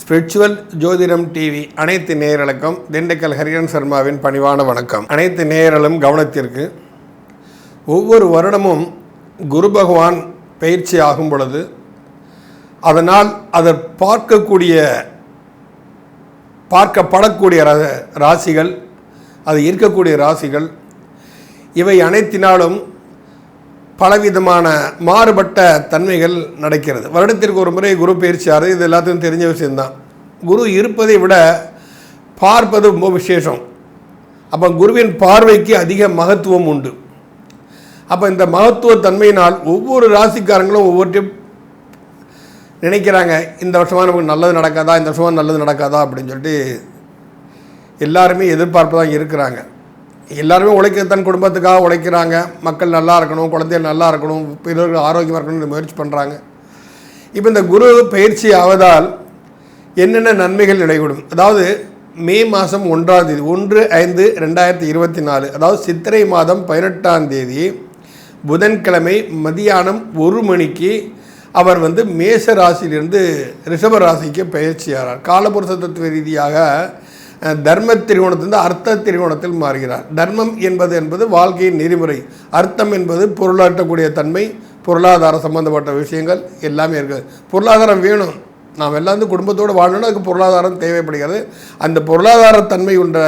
Spiritual ஜோதிடம் TV அனைத்து நேயர்களுக்கும் திண்டுக்கல் ஹரிஹரன் சர்மாவின் பணிவான வணக்கம். அனைத்து நேயர்களும் கவனத்திற்கு. ஒவ்வொரு வருடமும் குரு பகவான் பயிற்சி ஆகும் பொழுது அதனால் அதை பார்க்கக்கூடிய பார்க்கப்படக்கூடிய ராசிகள் அது இருக்கக்கூடிய ராசிகள் இவை அனைத்தினாலும் பலவிதமான மாறுபட்ட தன்மைகள் நடக்கிறது. வருடத்திற்கு ஒரு முறை குரு பயிற்சியாரு இது எல்லாத்துக்கும் தெரிஞ்ச விஷயம்தான். குரு இருப்பதை விட பார்ப்பது ரொம்ப விசேஷம். அப்போ குருவின் பார்வைக்கு அதிக மகத்துவம் உண்டு. அப்போ இந்த மகத்துவ தன்மையினால் ஒவ்வொரு ராசிக்காரங்களும் ஒவ்வொருத்தையும் நினைக்கிறாங்க இந்த வருஷமாக நமக்கு நல்லது நடக்காதா இந்த வருஷமாக நல்லது நடக்காதா அப்படின்னு சொல்லிட்டு எல்லாருமே எதிர்பார்ப்பு தான் இருக்கிறாங்க. எல்லாருமே உழைக்க தன் குடும்பத்துக்காக உழைக்கிறாங்க. மக்கள் நல்லா இருக்கணும் குழந்தைகள் நல்லா இருக்கணும் பிறர்கள் ஆரோக்கியமாக இருக்கணும்னு முயற்சி பண்ணுறாங்க இப்போ இந்த குரு பயிற்சி ஆவதால் என்னென்ன நன்மைகள் நடைபெறும் அதாவது மே மாதம் ஒன்றாம் தேதி ஒன்று ஐந்து ரெண்டாயிரத்தி இருபத்தி நாலு அதாவது சித்திரை மாதம் பதினெட்டாம் தேதி புதன்கிழமை மதியானம் ஒரு மணிக்கு அவர் வந்து மேச ராசியிலிருந்து ரிஷப ராசிக்கு பயிற்சியாகிறார் காலபுருஷ தத்துவ ரீதியாக தர்ம திரிகோணத்திலிருந்து அர்த்த திரிகோணத்தில் மாறுகிறார். தர்மம் என்பது என்பது வாழ்க்கையின் நெறிமுறை. அர்த்தம் என்பது பொருளாட்டக்கூடிய தன்மை பொருளாதார சம்பந்தப்பட்ட விஷயங்கள் எல்லாமே இருக்குது. பொருளாதாரம் வேணும். நாம் எல்லாம் வந்து குடும்பத்தோடு வாழணும்னா அதுக்கு பொருளாதாரம் தேவைப்படுகிறது. அந்த பொருளாதார தன்மை உண்ட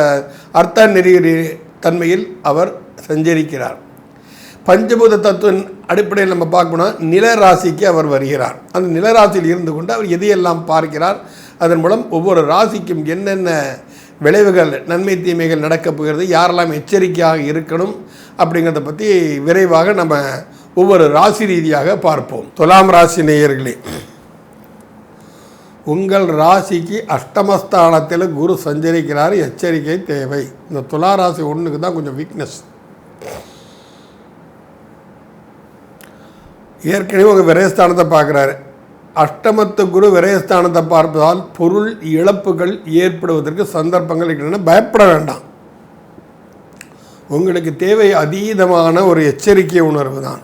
அர்த்த நெறி தன்மையில் அவர் சஞ்சரிக்கிறார். பஞ்சபூத தத்துவின் அடிப்படையில் நம்ம பார்க்கணும்னா நில ராசிக்கு அவர் வருகிறார். அந்த நில ராசியில் இருந்து கொண்டு அவர் எதையெல்லாம் பார்க்கிறார்? அதன் மூலம் ஒவ்வொரு ராசிக்கும் என்னென்ன விளைவுகள் நன்மை தீமைகள் நடக்கப் போகிறது யாரெல்லாம் எச்சரிக்கையாக இருக்கணும் அப்படிங்கிறத பற்றி விரைவாக நம்ம ஒவ்வொரு ராசி ரீதியாக பார்ப்போம். துலாம் ராசி நேயர்களே உங்கள் ராசிக்கு அஷ்டமஸ்தானத்தில் குரு சஞ்சரிக்கிறார் எச்சரிக்கை தேவை. இந்த துலா ராசி ஒன்றுக்கு தான் கொஞ்சம் வீக்னஸ் ஏற்கனவே உங்கள் விரயஸ்தானத்தை பார்க்குறாரு. அஷ்டமத்து குரு விரயஸ்தானத்தை பார்ப்பதால் பொருள் இழப்புகள் ஏற்படுவதற்கு சந்தர்ப்பங்கள் இருக்கின்றன. பயப்பட வேண்டாம். உங்களுக்கு தேவை அதீதமான ஒரு எச்சரிக்கை உணர்வு தான்.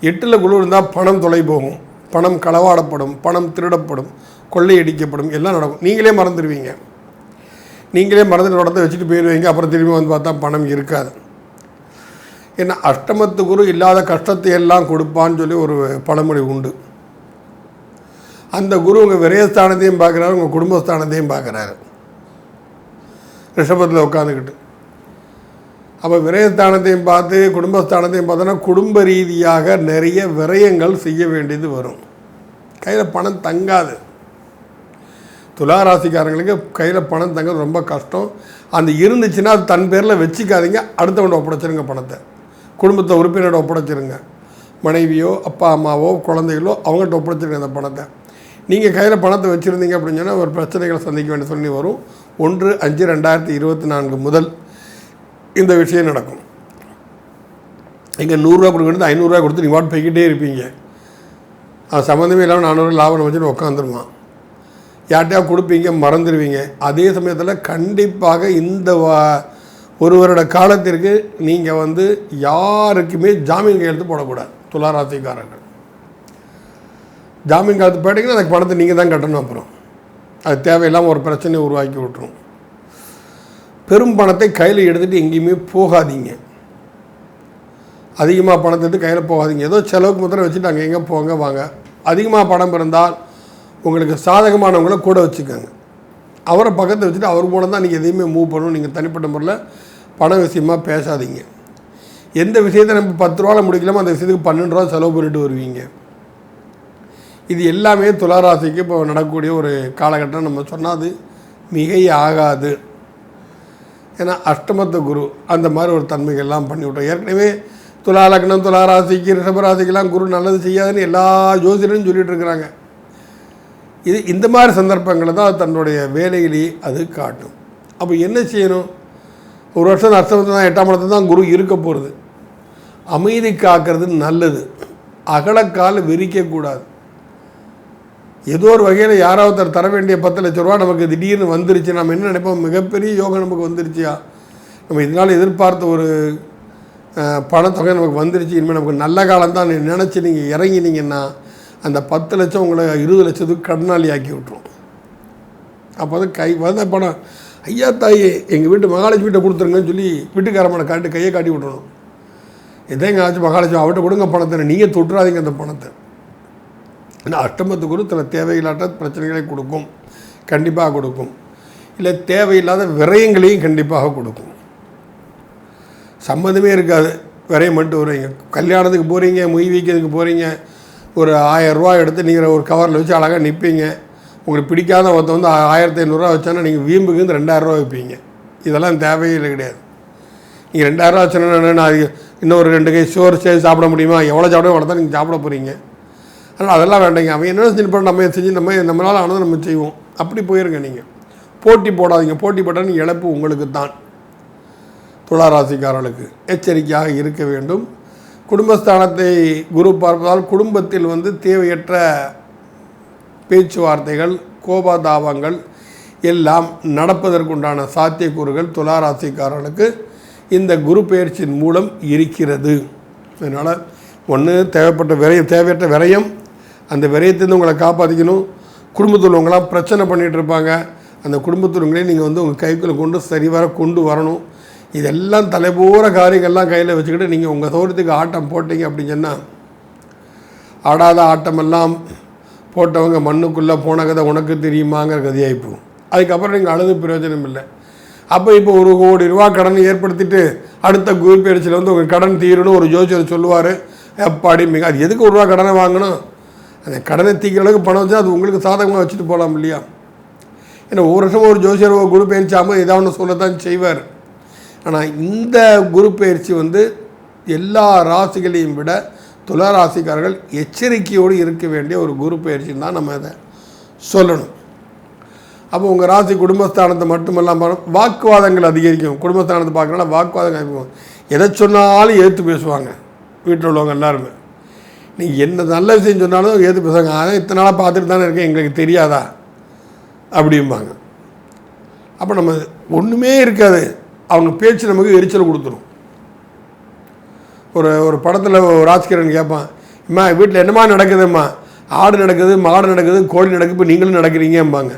எட்டில் குழு இருந்தால் பணம் தொலை போகும். பணம் களவாடப்படும் பணம் திருடப்படும் கொள்ளையடிக்கப்படும் எல்லாம் நடக்கும். நீங்களே மறந்துடுவீங்க. நீங்களே மறந்து நடத்த வச்சுட்டு போயிடுவீங்க அப்புறம் திரும்பி வந்து பார்த்தா பணம் இருக்காது. ஏன்னா அஷ்டமத்து குரு இல்லாத கஷ்டத்தை எல்லாம் கொடுப்பான்னு சொல்லி ஒரு பழமொழி உண்டு. அந்த குரு உங்கள் விரயஸ்தானத்தையும் பார்க்குறாரு உங்கள் குடும்பஸ்தானத்தையும் பார்க்குறாரு. ரிஷபத்தில் உட்காந்துக்கிட்டு அப்போ விரயஸ்தானத்தையும் பார்த்து குடும்பஸ்தானத்தையும் பார்த்தோன்னா குடும்ப ரீதியாக நிறைய விரயங்கள் செய்ய வேண்டியது வரும். கையில் பணம் தங்காது. துலா ராசிக்காரங்களுக்கு கையில் பணம் தங்கிறது ரொம்ப கஷ்டம். அந்த இருந்துச்சுன்னா அது தன் பேரில் வச்சுக்காதீங்க அடுத்தவன்ட ஒப்படைச்சிருங்க பணத்தை. குடும்பத்தை உறுப்பினரோட ஒப்படைச்சிருங்க. மனைவியோ அப்பா அம்மாவோ குழந்தைகளோ அவங்கள்ட்ட ஒப்படைச்சிருங்க அந்த பணத்தை. நீங்கள் கையில் பணத்தை வச்சுருந்தீங்க அப்படின்னு சொன்னால் ஒரு பிரச்சனைகளை சந்திக்க வேண்டிய சொல்லி வரும். ஒன்று அஞ்சு ரெண்டாயிரத்தி இருபத்தி நான்கு முதல் இந்த விஷயம் நடக்கும். இங்கே நூறுரூவா கொடுக்கறது ஐநூறுரூவா கொடுத்து ரிவார்ட் போய்கிட்டே இருப்பீங்க. அது சம்மந்தமே இல்லாமல் நானூறு லாபம் வச்சுட்டு உட்காந்துருவான் யார்கிட்டயா கொடுப்பீங்க மறந்துடுவீங்க அதே சமயத்தில் கண்டிப்பாக இந்த வா- ஒரு வருட காலத்திற்கு நீங்கள் வந்து யாருக்குமே ஜாமீன் கையெழுத்து போடக்கூடாது. துளாராசிக்காரர்கள். ஜாமீன் கையெழுத்து போயிட்டீங்கன்னா அந்த பணத்தை நீங்கள் தான் கட்டணும் அப்புறம். அது தேவையில்லாமல் ஒரு பிரச்சனையை உருவாக்கி விட்டுரும். பெரும் பணத்தை கையில் எடுத்துகிட்டு எங்கேயுமே போகாதீங்க. அதிகமாக பணத்தை எடுத்து கையில் போகாதீங்க. ஏதோ செலவுக்கு மாத்திரம் வச்சுட்டு அங்கே எங்கே போங்க வாங்க. அதிகமாக பணம் இருந்தால் உங்களுக்கு சாதகமானவங்கள கூட வச்சுக்கோங்க. அவரை பக்கத்தில் வச்சுட்டு அவர் மூலம் தான் நீங்கள் எதையுமே மூவ் பண்ணணும். நீங்கள் தனிப்பட்ட முறையில் பண விஷயமா பேசாதீங்க. எந்த விஷயத்தை நம்ம பத்து ரூபாவில் முடிக்கலாமோ அந்த விஷயத்துக்கு பன்னெண்டு ரூபா செலவு பண்ணிட்டு வருவீங்க. இது எல்லாமே துளாராசிக்கு இப்போ நடக்கக்கூடிய ஒரு காலகட்டம் நம்ம சொன்னால் அது மிகை ஆகாது ஏன்னா அஷ்டமத்த குரு அந்த மாதிரி ஒரு தன்மைகள்லாம் பண்ணிவிட்டோம். ஏற்கனவே துலா லக்னம் துலா ராசிக்கு ரிஷபராசிக்கெல்லாம் குரு நல்லது செய்யாதுன்னு எல்லா ஜோசிடரும் சொல்லிகிட்டு இருக்கிறாங்க. இது இந்த மாதிரி சந்தர்ப்பங்களை தான் தன்னுடைய வேலையிலேயே அது காட்டும். அப்போ என்ன செய்யணும்? ஒரு வருஷம் அஷ்டமத்தில் தான் எட்டாம் இடத்துல தான் குரு இருக்க போகிறது. அமைதி காக்கிறது நல்லது. அகலக்கால் விரிக்கக்கூடாது ஏதோ ஒரு வகையில் யாராவது தர வேண்டிய பத்து லட்ச ரூபா நமக்கு திடீர்னு வந்துருச்சு. நம்ம என்ன நினைப்போம்? மிகப்பெரிய யோகம் நமக்கு வந்துருச்சியா? நம்ம இதனால் எதிர்பார்த்த ஒரு பணத்தொகை நமக்கு வந்துருச்சு. இனிமேல் நமக்கு நல்ல காலம் தான். நினச்சி நீங்கள் இறங்கினீங்கன்னா அந்த பத்து லட்சம் உங்களை இருபது லட்சத்துக்கு கடனாளி ஆக்கி விட்ரும் அப்போ வந்து கை வந்த பணம். ஐயா தாயே எங்கள் வீட்டு மகாலட்சுமி வீட்டை கொடுத்துருங்கன்னு சொல்லி வீட்டுக்காரமான காட்டி கையை காட்டி விட்றணும் எதே எங்கள் ஆச்சு மகாலட்சுமி அவட்ட கொடுங்க பணத்தை. நீங்கள் தொட்டுறாதீங்க அந்த பணத்தை. ஏன்னா அஷ்டமத்து குரு தன தேவையில்லாத பிரச்சனைகளை கொடுக்கும். கண்டிப்பாக கொடுக்கும். இல்லை தேவையில்லாத விரயங்களையும் கண்டிப்பாக கொடுக்கும். சம்மந்தமே இருக்காது. விரயம் மட்டும் வருவீங்க. கல்யாணத்துக்கு போகிறீங்க மொய் வைக்கிறதுக்கு போகிறீங்க ஒரு ஆயரூவா எடுத்து நீங்கள் ஒரு கவரில் வச்சு அழகாக நிற்பீங்க உங்களுக்கு பிடிக்காத ஒருத்தன் வந்து ஆயிரத்தி ஐநூறுரூவா வச்சானா நீங்கள் வீம்புக்கு வந்து ரெண்டாயிரரூவா வைப்பீங்க. இதெல்லாம் தேவையில்லை கிடையாது. நீங்கள் ரெண்டாயிரரூவா வச்சோன்னா நான் இன்னும் ஒரு ரெண்டு கை சோறு சேர்த்து சாப்பிட முடியுமா? எவ்வளோ சாப்பிட அவ்வளோ தான் நீங்கள் சாப்பிட போகிறீங்க அதனால் அதெல்லாம் வேண்டாங்க. அவன் என்ன செஞ்சு நம்ம செஞ்சு நம்ம நம்மளால் ஆனது நம்ம செய்வோம். அப்படி போயிருங்க நீங்கள் போட்டி போடாதீங்க. போட்டி போட்டால் நீங்கள் இழப்பு உங்களுக்கு தான் துளாராசிக்காரர்களுக்கு எச்சரிக்கையாக இருக்க வேண்டும். குடும்பஸ்தானத்தை குரு பார்ப்பதால் குடும்பத்தில் வந்து தேவையற்ற பேச்சுவார்த்தைகள் கோபதாபங்கள் எல்லாம் நடப்பதற்குண்டான சாத்தியக்கூறுகள் துளாராசிக்காரர்களுக்கு இந்த குரு பயிற்சியின் மூலம் இருக்கிறது. அதனால் ஒன்று தேவைப்பட்ட விரயம் தேவையற்ற விரயம் அந்த விரயத்திலிருந்து உங்களை காப்பாற்றிக்கணும் குடும்பத்தில் உள்ளவங்களாம் பிரச்சனை பண்ணிகிட்டு இருப்பாங்க. அந்த குடும்பத்தினங்களே நீங்கள் வந்து உங்கள் கைக்குள்ளே கொண்டு சரிவர கொண்டு வரணும். இதெல்லாம் தலைபோகிற காரியங்கள்லாம் கையில் வச்சுக்கிட்டு நீங்கள் உங்கள் சௌரியத்துக்கு ஆட்டம் போட்டீங்க அப்படின்னு சொன்னால் ஆடாத ஆட்டமெல்லாம் போட்டவங்க மண்ணுக்குள்ளே போன கதை உனக்கு தெரியுமாங்கிற கதையாகி அதுக்கப்புறம் நீங்கள் அழுது பிரயோஜனம் இல்லை. அப்போ இப்போ ஒரு கோடி ரூபா கடன் ஏற்படுத்திட்டு அடுத்த குரூப் பயிற்சியில் வந்து உங்கள் கடன் தீரணும் ஒரு ஜோசியர் சொல்லுவார். எப்பாடி மிக அது எதுக்கு ஒரு ரூபா கடனை வாங்கணும்? அந்த கடனை தீக்கிற அளவுக்கு பணம் வச்சு அது உங்களுக்கு சாதகமாக வச்சுட்டு போகலாம் இல்லையா? ஏன்னா ஒரு வருஷம் ஒரு ஜோசியர் ஒரு குரு பயிற்சியாமல் ஏதாவது ஒன்று சொல்லத்தான் செய்வார். ஆனால் இந்த குரு பயிற்சி வந்து எல்லா ராசிகளையும் விட துலா ராசிக்காரர்கள் எச்சரிக்கையோடு இருக்க வேண்டிய ஒரு குரு பயிற்சின்னு தான் நம்ம அதை சொல்லணும். அப்போ உங்கள் ராசி குடும்பஸ்தானத்தை மட்டுமல்லாமல் வாக்குவாதங்கள் அதிகரிக்கும். குடும்பஸ்தானத்தை பார்க்கறனால வாக்குவாதங்கள் அதிகரிக்கும். எதை சொன்னாலும் ஏற்று பேசுவாங்க. வீட்டில் உள்ளவங்க எல்லாருமே. நீங்கள் என்ன நல்ல விஷயம் சொன்னாலும் ஏற்று பேசுவாங்க ஆனால் இத்தனை நாளாக பார்த்துட்டு தானே இருக்கேன் எங்களுக்கு தெரியாதா? அப்படிம்பாங்க. அப்போ நம்ம ஒன்றுமே இருக்காது. அவங்க பேச்சு நமக்கு எரிச்சல் கொடுத்துரும். ஒரு ஒரு படத்தில் ராஜ்கிரண் கேட்பான் அம்மா வீட்டில் என்னம்மா நடக்குதும்மா? ஆடு நடக்குது மாடு நடக்குது கோழி நடக்குது இப்போ நீங்களும் நடக்கிறீங்கம்பாங்க.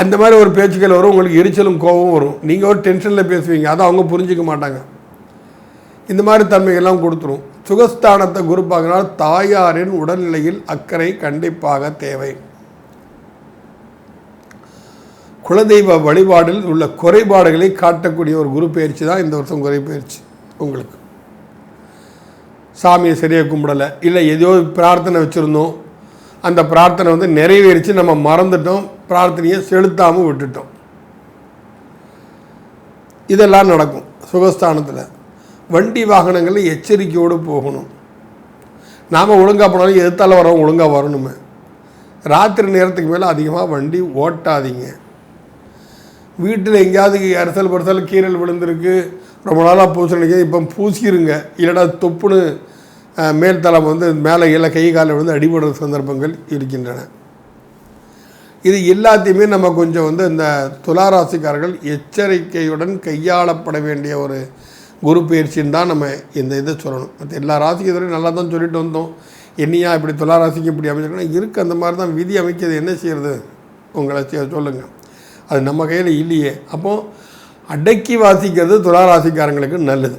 அந்த மாதிரி ஒரு பேச்சுக்கள் வரும் உங்களுக்கு எரிச்சலும் கோபம் வரும். நீங்கள் ஒரு டென்ஷனில் பேசுவீங்க அதை அவங்க புரிஞ்சிக்க மாட்டாங்க. இந்த மாதிரி தன்மைகள்லாம் கொடுத்துரும். சுகஸ்தானத்தை குரு பார்க்கறனால தாயாரின் உடல்நிலையில் அக்கறை கண்டிப்பாக தேவை. குலதெய்வ வழிபாடில் உள்ள குறைபாடுகளை காட்டக்கூடிய ஒரு குரு பயிற்சி தான் இந்த வருஷம் குறை பயிற்சி உங்களுக்கு. சாமியை சரியாக கும்பிடலை இல்லை ஏதோ பிரார்த்தனை வச்சுருந்தோம். அந்த பிரார்த்தனை வந்து நிறைவேறிச்சு நம்ம மறந்துட்டோம் பிரார்த்தனையை செலுத்தாமல் விட்டுட்டோம். இதெல்லாம் நடக்கும் சுகஸ்தானத்தில். வண்டி வாகனங்களில் எச்சரிக்கையோடு போகணும். நாம் ஒழுங்காக போனாலும் எதிர்த்தால் வரவங்க ஒழுங்காக வரணுமே. ராத்திரி நேரத்துக்கு மேலே அதிகமாக வண்டி ஓட்டாதீங்க. வீட்டில் எங்கேயாவது அரசல் பரிசல் கீரல் விழுந்திருக்கு ரொம்ப நாளாக பூசணிக்க இப்போ பூசிருங்க. இல்லைனா தொப்புன்னு மேல்தளம் மேல் தளம் வந்து மேலே கீழே கை காலில் விழுந்து அடிபடுற சந்தர்ப்பங்கள் இருக்கின்றன. இது எல்லாத்தையுமே நம்ம கொஞ்சம் வந்து இந்த துளாராசிக்காரர்கள் எச்சரிக்கையுடன் கையாளப்பட வேண்டிய ஒரு குரு பயிற்சின்னு தான் நம்ம இந்த இதை சொல்லணும். மற்ற எல்லா ராசிக்கும் இதுவரை நல்லா தான் சொல்லிட்டு வந்தோம். என்னையா இப்படி துளாராசிக்கு இப்படி அமைச்சிருக்கணும் இருக்கு அந்த மாதிரி தான் விதி அமைக்கிறது. என்ன செய்கிறது உங்களை சொல்லுங்கள் அது நம்ம கையில் இல்லையே. அப்போது அடக்கி வாசிக்கிறது துளாராசிக்காரங்களுக்கு நல்லது.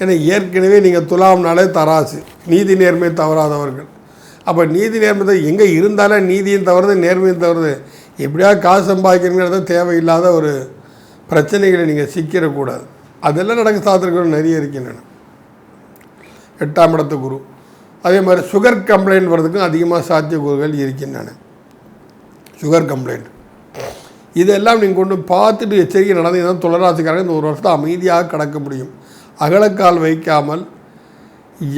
ஏன்னா ஏற்கனவே நீங்கள் துலாம்னாலே தராசு. நீதி நேர்மை தவறாதவர்கள். அப்போ நீதி நேர்மை எங்கே இருந்தாலும் நீதியும் தவறுது நேர்மையும் தவறுது. எப்படியா காசு சம்பாதிக்கணுங்கிறத தேவையில்லாத ஒரு பிரச்சனைகளை நீங்கள் சிக்கிடக்கூடாது. அதெல்லாம் நடக்க சாத்திரங்கள் நிறைய இருக்கின்றன எட்டாம் இடத்து குரு. அதே மாதிரி சுகர் கம்ப்ளைண்ட் வர்றதுக்கும் அதிகமாக சாத்தியக்கூறுகள் இருக்கின்றன சுகர் கம்ப்ளைண்ட் இதெல்லாம் நீங்கள் கொண்டு பார்த்துட்டு எச்சரிக்கை நடந்தீங்கன்னா துளராசிக்காரங்க இந்த ஒரு வருஷத்தை அமைதியாக கடக்க முடியும். அகலக்கால் வைக்காமல்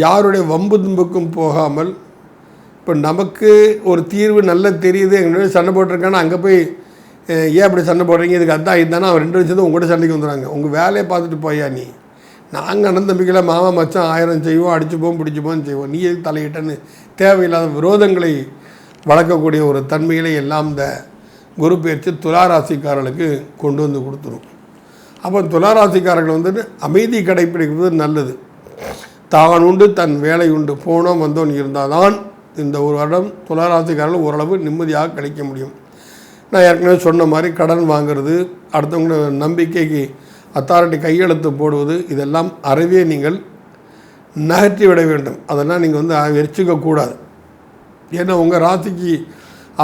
யாருடைய வம்பு தும்புக்கும் போகாமல் இப்போ நமக்கு ஒரு தீர்வு நல்ல தெரியுது எங்களுடைய சண்டை போட்டிருக்கான்னு அங்கே போய் ஏன் அப்படி சண்டை போடுறீங்க? இதுக்கு அதான் இதுதானே அவன் ரெண்டு சேர்ந்து உங்கள்கிட்ட சண்டைக்கு வந்துடுறாங்க. உங்கள் வேலையை பார்த்துட்டு போயா நீ? நாங்கள் அண்ணன் தம்பிக்கெல்லாம் மாமா மச்சான் ஆயிரம் செய்வோம் அடிச்சுப்போம் பிடிச்சிப்போம் செய்வோம். நீ எதுக்கு தலையிட்டன்னு தேவையில்லாத விரோதங்களை வளர்க்கக்கூடிய ஒரு தன்மையிலே எல்லாம் இந்த குரு பயிற்சி துளாராசிக்காரர்களுக்கு கொண்டு வந்து கொடுத்துரும். அப்போ துளாராசிக்காரர்கள் வந்துட்டு அமைதி கடைப்பிடிக்கிறது நல்லது. தான் உண்டு தன் வேலை உண்டு. போனோம் வந்தோம் இருந்தால் தான் இந்த ஒரு வருடம் துளாராசிக்காரர்கள் ஓரளவு நிம்மதியாக கிடைக்க முடியும். நான் ஏற்கனவே சொன்ன மாதிரி கடன் வாங்குறது அடுத்தவங்க நம்பிக்கைக்கு அத்தாரிட்டி கையெழுத்து போடுவது இதெல்லாம் அறவே நீங்கள் நகர்த்தி விட வேண்டும். அதெல்லாம் நீங்கள் வந்து வெறிச்சிக்க கூடாது. ஏன்னா உங்கள் ராசிக்கு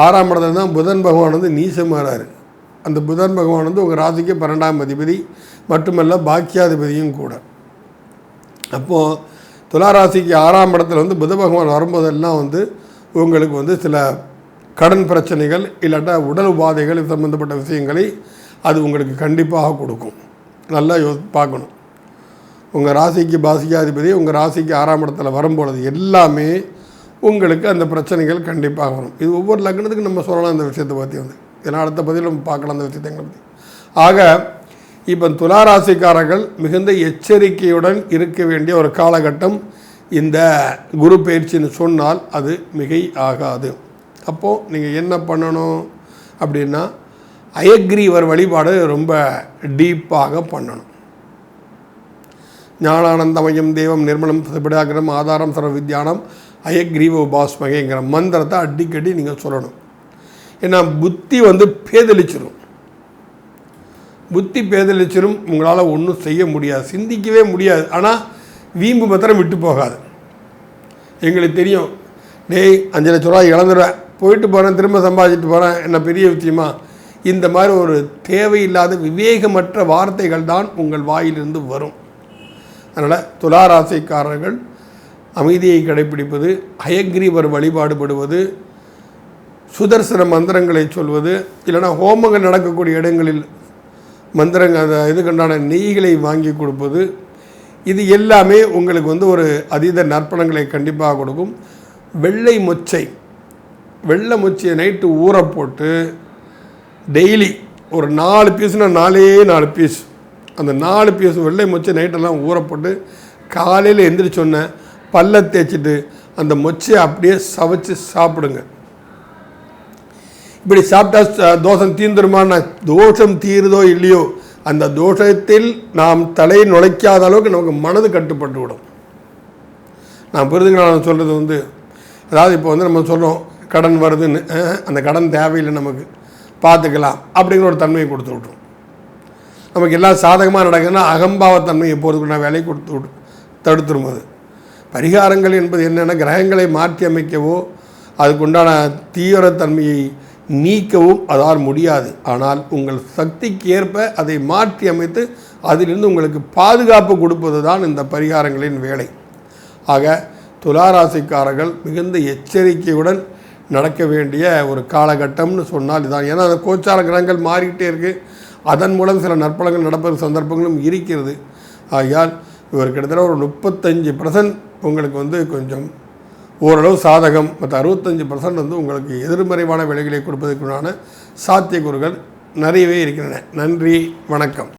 ஆறாம் இடத்துல தான் புதன் பகவான் வந்து நீசமாறாரு. அந்த புதன் பகவான் வந்து உங்கள் ராசிக்கு பன்னெண்டாம் அதிபதி மட்டுமல்ல பாக்கியாதிபதியும் கூட. அப்போது துளாராசிக்கு ஆறாம் இடத்துல வந்து புத பகவான் வரும்போதெல்லாம் வந்து உங்களுக்கு வந்து சில கடன் பிரச்சனைகள் இல்லாட்டா உடல் உபாதைகள் சம்மந்தப்பட்ட விஷயங்களை அது உங்களுக்கு கண்டிப்பாக கொடுக்கும். நல்லா யோ பார்க்கணும். உங்கள் ராசிக்கு பாசிகாதிபதி உங்கள் ராசிக்கு ஆறாம் இடத்துல வரும்பொழுது எல்லாமே உங்களுக்கு அந்த பிரச்சனைகள் கண்டிப்பாக வரும். இது ஒவ்வொரு லக்னத்துக்கும் நம்ம சொல்லலாம் அந்த விஷயத்தை பற்றி வந்து. ஏன்னா அடுத்த பதில் நம்ம பார்க்கலாம் அந்த விஷயத்தை பற்றி ஆக இப்போ துலா ராசிக்காரர்கள் மிகுந்த எச்சரிக்கையுடன் இருக்க வேண்டிய ஒரு காலகட்டம் இந்த குரு பயிற்சின்னு சொன்னால் அது மிகை ஆகாது. அப்போது நீங்கள் என்ன பண்ணணும் அப்படின்னா அயக்ரீவர் வழிபாடு ரொம்ப டீப்பாக பண்ணணும். ஞானானந்தமயம் தெய்வம் நிர்மலம் பிடாகிரம் ஆதாரம் சர்வ வித்யானம் அயக்ரீவ உபாஸ்மகைங்கிற மந்திரத்தை அடிக்கடி நீங்கள் சொல்லணும். ஏன்னா புத்தி வந்து பேதலிச்சிடும் புத்தி பேதலிச்சிடும் உங்களால் ஒன்றும் செய்ய முடியாது சிந்திக்கவே முடியாது. ஆனால் வீம்பு பத்திரம் விட்டு போகாது. எங்களுக்கு தெரியும் டேய் அஞ்சு லட்ச ரூபா இழந்துடுவேன் போயிட்டு போகிறேன் திரும்ப சம்பாதிச்சுட்டு போகிறேன் என்ன பெரிய விஷயமா? இந்த மாதிரி ஒரு தேவையில்லாத விவேகமற்ற வார்த்தைகள் தான் உங்கள் வாயிலிருந்து வரும். அதனால் துளாராசிக்காரர்கள் அமைதியை கடைபிடிப்பது அயக்ரீவர் வழிபாடுபடுவது சுதர்சன மந்திரங்களை சொல்வது இல்லைனா ஹோமங்கள் நடக்கக்கூடிய இடங்களில் மந்திரங்கள் அந்த இதுக்குண்டான நெய்களை வாங்கி கொடுப்பது இது எல்லாமே உங்களுக்கு வந்து ஒரு அதீத நற்பணங்களை கண்டிப்பாக கொடுக்கும். வெள்ளை மொச்சை வெள்ளை முச்சியை நைட்டு ஊற போட்டு டெய்லி ஒரு நாலு பீஸ்னால் நாலே நாலு பீஸ் அந்த நாலு பீஸ் வெள்ளை மொச்சை நைட்டெல்லாம் ஊற போட்டு காலையில் எந்திரிச்சோன்னே பல்ல தேய்ச்சிட்டு அந்த மொச்சையை அப்படியே சவைச்சு சாப்பிடுங்க. இப்படி சாப்பிட்டா தோஷம் தீந்துருமான்னா தோஷம் தீருதோ இல்லையோ அந்த தோஷத்தில் நாம் தலையை நுழைக்காத அளவுக்கு நமக்கு மனது கட்டுப்பட்டு விடும். நான் புரிதுங்க நான் சொல்கிறது வந்து அதாவது இப்போ வந்து நம்ம சொல்கிறோம் கடன் வருதுன்னு அந்த கடன் தேவையில்லை நமக்கு பார்த்துக்கலாம் அப்படிங்கிற ஒரு தன்மையை கொடுத்து விட்ரும் நமக்கு எல்லாம் சாதகமாக நடக்குதுன்னா அகம்பாவத்தன்மை எப்போதுக்கு நான் வேலையை கொடுத்து விட்டு தடுத்துரும் அது. பரிகாரங்கள் என்பது என்னென்ன கிரகங்களை மாற்றி அமைக்கவோ அதுக்குண்டான தீவிரத்தன்மையை நீக்கவும் அதால் முடியாது. ஆனால் உங்கள் சக்திக்கு ஏற்ப அதை மாற்றி அமைத்து அதிலிருந்து உங்களுக்கு பாதுகாப்பு கொடுப்பது தான் இந்த பரிகாரங்களின் வேலை. ஆக துளாராசிக்காரர்கள் மிகுந்த எச்சரிக்கையுடன் நடக்க வேண்டிய ஒரு காலகட்டம்னு சொன்னால் இதான். ஏன்னா அந்த கோச்சார கிரகங்கள் மாறிக்கிட்டே இருக்குது அதன் மூலம் சில நற்பலங்கள் நடப்பது சந்தர்ப்பங்களும் இருக்கிறது. ஆகையால் இவர் கிட்டத்தட்ட ஒரு முப்பத்தஞ்சு பர்சன்ட் உங்களுக்கு வந்து கொஞ்சம் ஓரளவு சாதகம் மற்ற அறுபத்தஞ்சு பர்சன்ட் வந்து உங்களுக்கு எதிர்மறைவான விலைகளை கொடுப்பதற்குண்டான சாத்தியக்கூறுகள் நிறையவே இருக்கின்றன. நன்றி வணக்கம்.